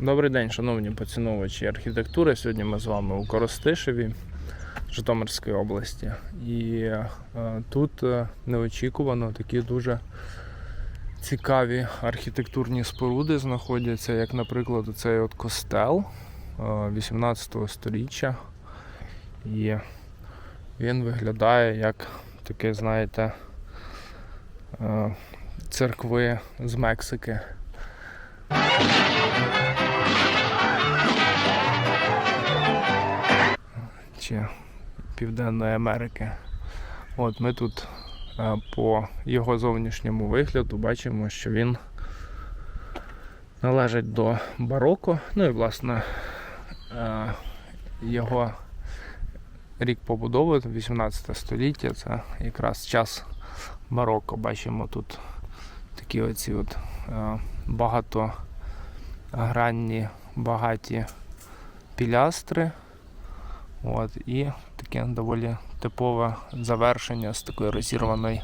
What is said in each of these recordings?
Добрий день, шановні поціновувачі архітектури. Сьогодні ми з вами у Коростишеві, Житомирської області. І е, тут е, неочікувано такі дуже цікаві архітектурні споруди знаходяться, як, наприклад, цей от костел е, 18 століття. І він виглядає як таке, знаєте, е, церкви з Мексики. Чи Південної Америки. От ми тут е, по його зовнішньому вигляду бачимо, що він належить до бароко. Ну і власне е, його рік побудови 18 століття це якраз час бароко. Бачимо тут такі оці от е, багатогранні, багаті пілястри. От, і таке доволі типове завершення з такою розірваною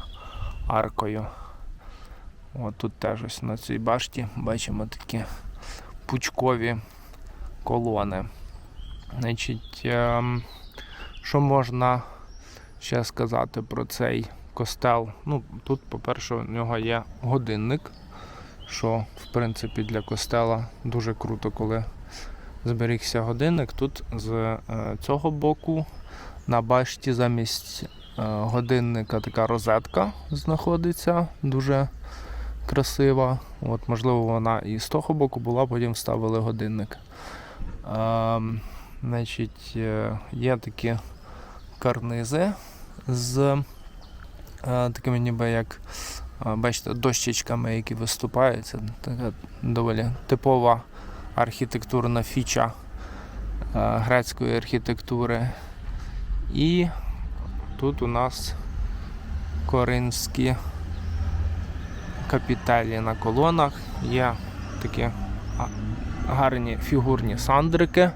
аркою. От тут теж ось на цій башті бачимо такі пучкові колони. Значить, ем, що можна ще сказати про цей костел? Ну, тут, по-перше, у нього є годинник, що в принципі для костела дуже круто, коли зберігся годинник. Тут з е, цього боку на башті замість е, годинника така розетка знаходиться, дуже красива. От, можливо, вона і з того боку була, потім вставили годинник. Е, значить, е, є такі карнизи з е, такими ніби як. Бачите, дощечками, які виступають. Це така доволі типова архітектурна фіча е, грецької архітектури. І тут у нас коринські капітелі на колонах. Є такі гарні фігурні сандрики.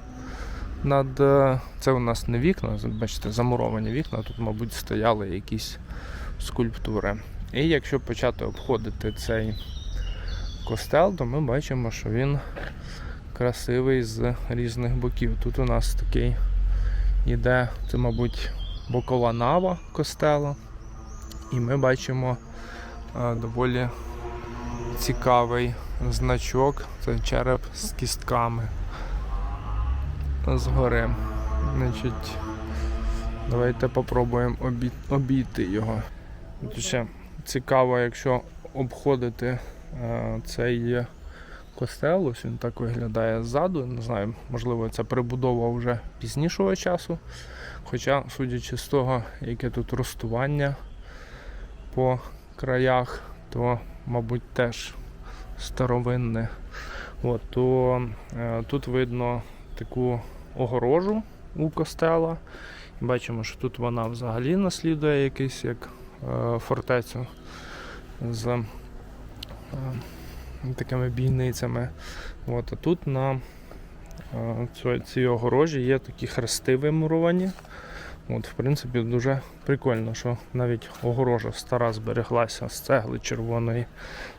Над, е, це у нас не вікна, бачите, замуровані вікна, тут, мабуть, стояли якісь скульптури. І якщо почати обходити цей костел, то ми бачимо, що він красивий з різних боків. Тут у нас такий іде, це, мабуть, бокова нава костела. І ми бачимо доволі цікавий значок. Це череп з кістками згори. Значить, давайте попробуємо обій... обійти його. Тут ще цікаво, якщо обходити цей костел, ось він так виглядає ззаду. Не знаю, можливо, це прибудова вже пізнішого часу. Хоча, судячи з того, яке тут ростування по краях, то, мабуть, теж старовинне. От, то е, тут видно таку огорожу у костела. Бачимо, що тут вона взагалі наслідує якийсь як е, фортецю з е, такими бійницями. От, а тут на е, цій- огорожі є такі хрести вимуровані. От, в принципі, дуже прикольно, що навіть огорожа стара збереглася з цегли червоної.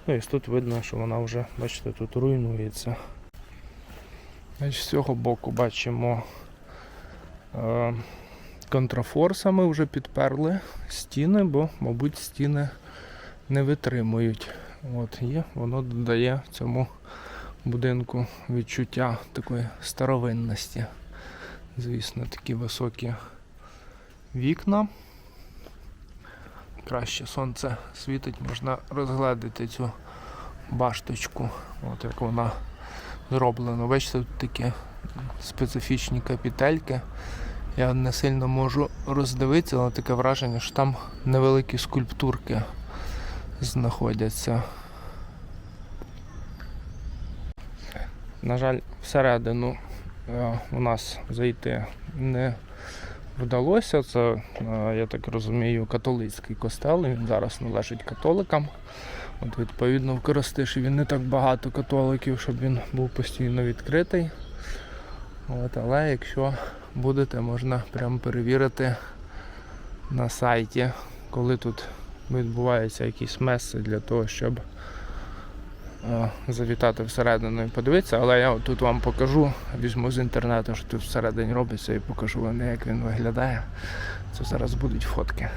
Ну і тут видно, що вона вже, бачите, тут руйнується. Значить, з цього боку бачимо е, контрафорсами вже підперли стіни, бо, мабуть, стіни не витримують. От, і воно додає цьому будинку відчуття такої старовинності. Звісно, такі високі вікна. Краще сонце світить, можна розгледіти цю башточку, от як вона зроблена. Бачите, тут такі специфічні капітельки. Я не сильно можу роздивитися, але таке враження, що там невеликі скульптурки знаходяться. На жаль, всередину е, у нас зайти не вдалося. Це, е, я так розумію, католицький костел. Він зараз належить католикам. От, відповідно, в Коростишеві не так багато католиків, щоб він був постійно відкритий. От, але якщо будете, можна прямо перевірити на сайті, коли тут відбуваються якісь меси для того, щоб е, завітати всередину і подивитися, але я тут вам покажу, візьму з інтернету, що тут всередині робиться, і покажу вам, як він виглядає. Це зараз будуть фотки.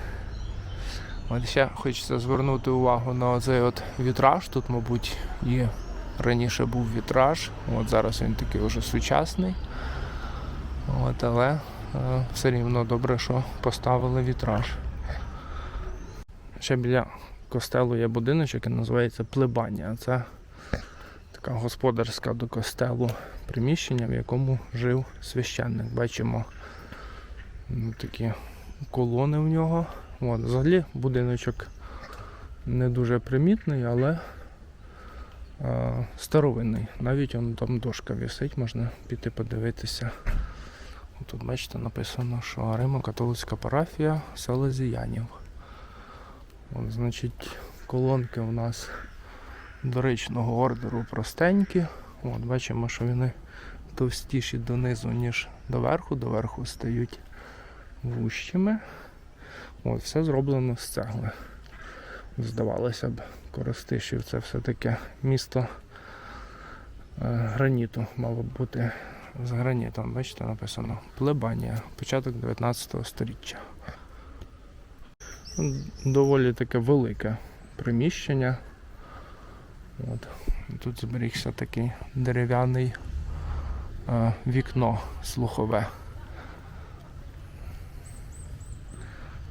От ще хочеться звернути увагу на цей от вітраж. Тут, мабуть, і раніше був вітраж. От зараз він такий вже сучасний. От, але е, все рівно добре, що поставили вітраж. Ще біля костелу є будиночок, який називається Плебанія. Це така господарська до костелу приміщення, в якому жив священник. Бачимо ну, такі колони в нього. От, взагалі будиночок не дуже примітний, але е, старовинний. Навіть он, там дошка висить, можна піти подивитися. Тут бачите написано, що Римо-католицька парафія Селезіянів. От, значить, колонки у нас доричного ордеру простенькі. От, бачимо, що вони товстіші донизу, ніж доверху. Доверху стають вущими. От, все зроблено з цегли. Здавалося б, Коростишів це все-таки місто е, граніту, мало б бути з гранітом. Бачите, написано Плебанія, початок 19 століття. Доволі таке велике приміщення. От. Тут зберігся такий дерев'яний е, вікно слухове.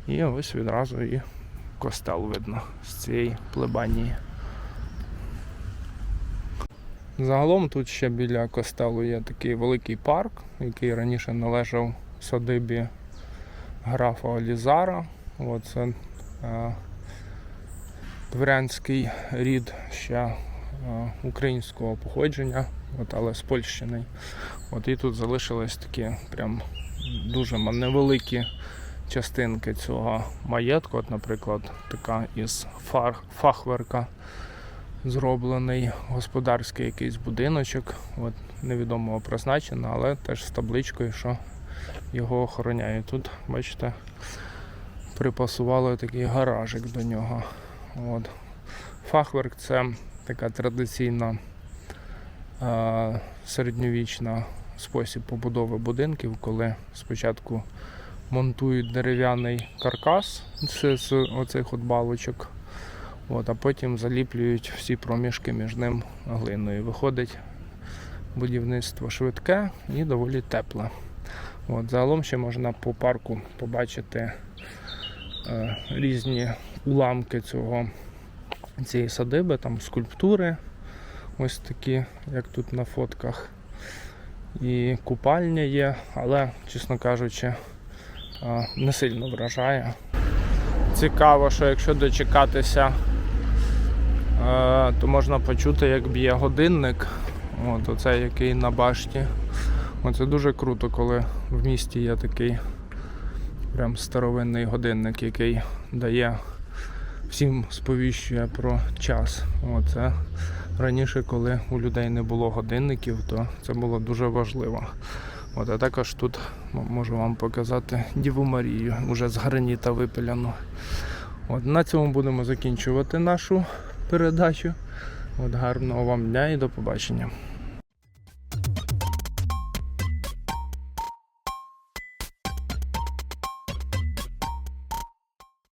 І ось відразу і костел видно з цієї плебанії. Загалом тут ще біля костелу є такий великий парк, який раніше належав садибі графа Олізара. Це е, дворянський рід ще е, українського походження, от, але з Польщини. От і тут залишились такі прям дуже невеликі частинки цього маєтку. От, наприклад, така із фар, фахверка зроблений господарський якийсь будиночок, от, невідомого призначення, але теж з табличкою, що його охороняє. Тут, бачите, припасували такий гаражик до нього. От. Фахверк це така традиційна е, середньовічна спосіб побудови будинків, коли спочатку монтують дерев'яний каркас з, з оцих от балочок, от, а потім заліплюють всі проміжки між ним глиною. Виходить будівництво швидке і доволі тепле. От, загалом ще можна по парку побачити різні уламки цього, цієї садиби, там скульптури, ось такі, як тут на фотках. І купальня є, але, чесно кажучи, е, не сильно вражає. Цікаво, що якщо дочекатися, е, то можна почути, як б'є годинник. От оцей який на башті. Оце дуже круто, коли в місті є такий прям старовинний годинник, який дає всім сповіщує про час. Оце раніше, коли у людей не було годинників, то це було дуже важливо. От, а також тут можу вам показати Діву Марію, уже з граніта випиляну. От, на цьому будемо закінчувати нашу передачу. От, гарного вам дня і до побачення.